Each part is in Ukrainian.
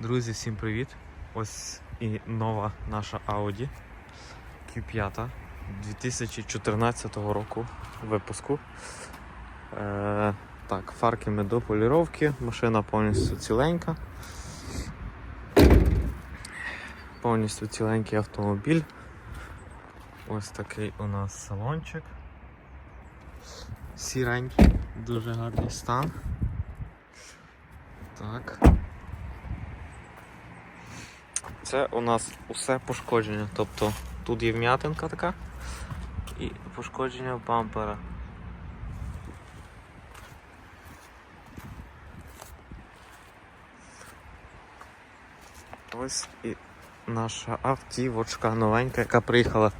Друзі, всім привіт! Ось і нова наша Audi Q5 2014 року випуску. Е, так, фарки ми до поліровки, машина повністю ціленька. Повністю ціленький автомобіль. Ось такий у нас салончик. Сіренький, дуже гарний стан. Так. Це у нас усе пошкодження. Тобто тут є вм'ятинка така і пошкодження бампера. Ось і наша автівочка новенька, яка приїхала.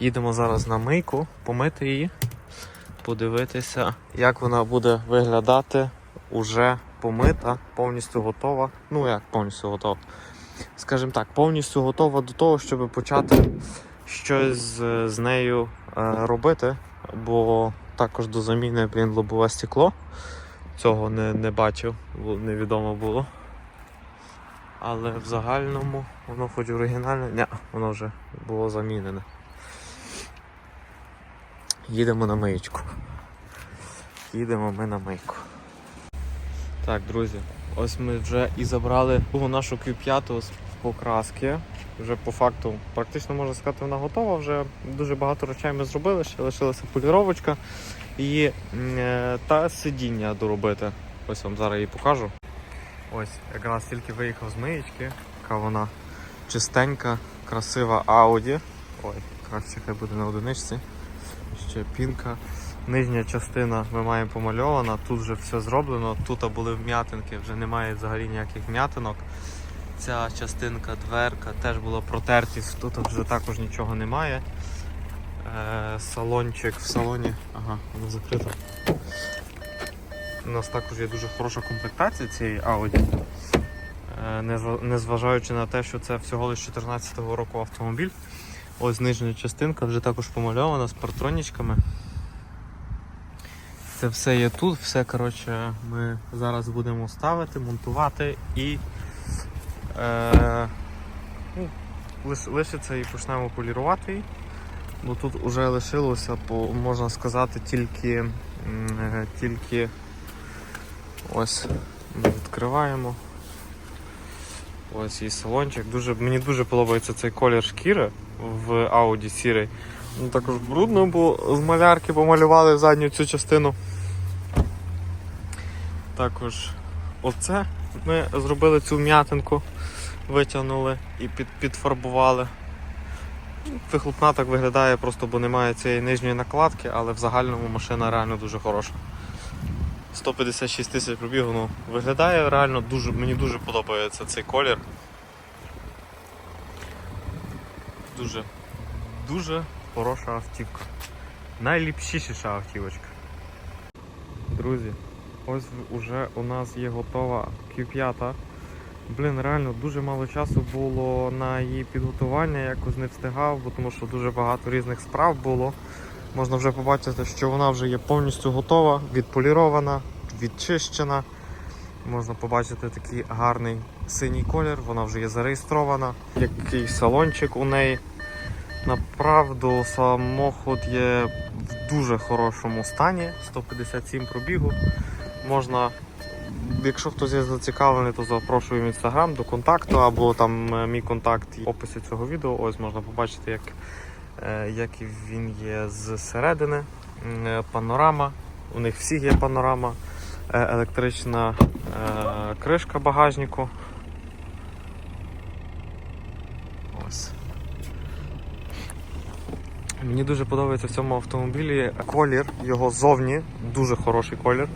Їдемо зараз на мийку, помити її, подивитися, як вона буде виглядати уже помита, повністю готова. Ну як повністю готова скажімо так, повністю готова до того, щоб почати щось з, нею е, робити. Бо також до заміни блін, лобове стекло. Цього не, не бачив, невідомо було. Але в загальному воно хоч оригінальне, ні, воно вже було замінене. Їдемо на миєчку. Їдемо ми на мийку. Так, друзі, ось ми вже і забрали нашу Q5 з покраски. Вже по факту, практично можна сказати, вона готова. Вже дуже багато речей ми зробили, ще лишилася поліровочка і е, та сидіння доробити. Ось вам зараз її покажу. Ось, якраз тільки виїхав з миєчки, яка вона чистенька, красива Audi. Ой, краще хай буде на одиничці. Ще пінка. Нижня частина ми маємо помальована, тут вже все зроблено, тут були вм'ятинки, вже немає взагалі ніяких вм'ятинок. Ця частинка, дверка теж була протертість, тут вже також нічого немає. Е, салончик в салоні, ага, воно закрито. У нас також є дуже хороша комплектація цієї Audi. Е, незважаючи на те, що це всього лише 2014 року автомобіль. Ось нижня частинка вже також помальована з партронічками. Це все є тут, все коротше, ми зараз будемо ставити, монтувати і е, ну, лишиться і почнемо полірувати. Бо тут вже лишилося, можна сказати, тільки, е, тільки ось ми відкриваємо. Ось і салончик. Дуже, мені дуже подобається цей колір шкіри в Audi сірий. Ну, також брудно, бо з малярки помалювали задню цю частину. Також оце ми зробили цю м'ятинку, витягнули і під, підфарбували. Вихлопна так виглядає просто, бо немає цієї нижньої накладки, але в загальному машина реально дуже хороша. 156 тисяч пробігу, ну, виглядає реально дуже, мені дуже подобається цей колір. Дуже, дуже хороша автівка. Найліпшіша автівочка. Друзі, ось уже у нас є готова Q5. Блін, реально дуже мало часу було на її підготування, якось не встигав, бо тому що дуже багато різних справ було. Можна вже побачити, що вона вже є повністю готова, відполірована, відчищена. Можна побачити такий гарний синій колір, вона вже є зареєстрована. Який салончик у неї. Направду, самохід є в дуже хорошому стані, 157 пробігу. Можна, якщо хтось є зацікавлений, то запрошую в інстаграм до контакту або там е, мій контакт в описі цього відео. Ось можна побачити, як, е, як він є зсередини. Е, Панорама. У них всіх є панорама, електрична кришка багажнику. Ось. Мені дуже подобається в цьому автомобілі колір, його зовні дуже хороший колір.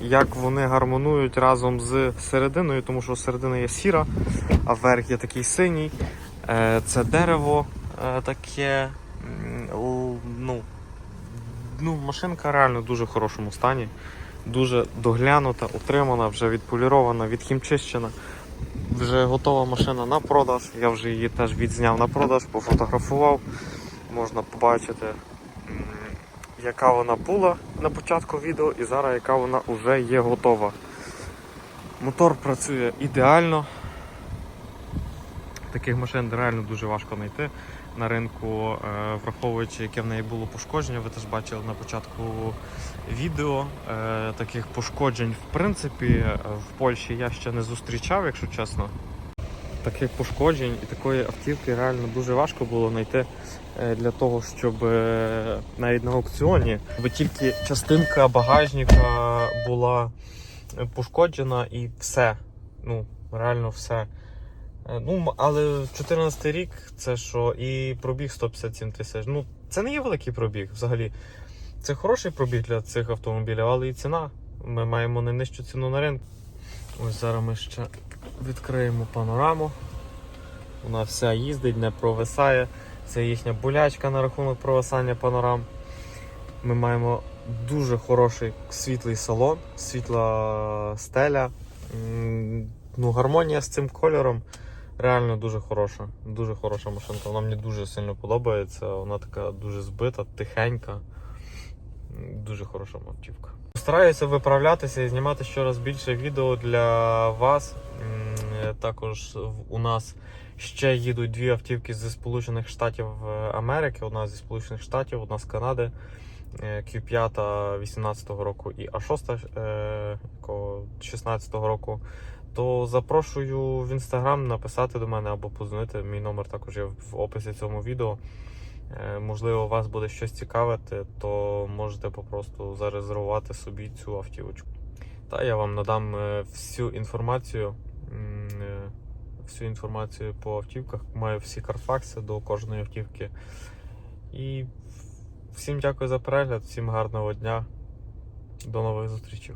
Як вони гармонують разом з серединою, тому що середина є сіра, а верх є такий синій. Е, Це дерево е, таке. Ну, ну, машинка реально в дуже хорошому стані. Дуже доглянута, утримана, вже відполірована, відхімчищена. Вже готова машина на продаж. Я вже її теж відзняв на продаж, пофотографував можна побачити, яка вона була на початку відео і зараз яка вона вже є готова. Мотор працює ідеально, Таких машин реально дуже важко знайти на ринку, е, враховуючи, яке в неї було пошкодження. Ви теж бачили на початку відео. Е, Таких пошкоджень, в принципі, е, в Польщі я ще не зустрічав, якщо чесно. Таких пошкоджень і такої автівки реально дуже важко було знайти е, для того, щоб е, навіть на аукціоні, бо тільки частинка багажника була пошкоджена і все. Ну, реально все. Е, Ну, але 14 рік це що, і пробіг 157 тисяч. Ну, це не є великий пробіг взагалі. Це хороший пробіг для цих автомобілів, але і ціна. Ми маємо найнижчу ціну на ринку. Ось зараз ми ще відкриємо панораму. Вона вся їздить, не провисає. Це їхня болячка на рахунок провисання панорам. Ми маємо дуже хороший світлий салон, світла стеля. Ну, гармонія з цим кольором реально дуже хороша. Дуже хороша машинка. Вона мені дуже сильно подобається. Вона така дуже збита, тихенька. Дуже хороша автівка. Стараюся виправлятися і знімати щораз більше відео для вас. Е, Також у нас ще їдуть дві автівки зі Сполучених Штатів е, Америки. Одна зі Сполучених Штатів, одна з Канади. Е, Q5 18-го року і А6 е, 16-го року. То запрошую в інстаграм написати до мене або позвонити. Мій номер також є в описі цьому відео. Е, Можливо, вас буде щось цікавити, то можете попросту зарезервувати собі цю автівочку. Та я вам надам е, всю інформацію. е, Всю інформацію по автівках. Маю всі карфакси до кожної автівки. І всім дякую за перегляд, всім гарного дня. До нових зустрічей.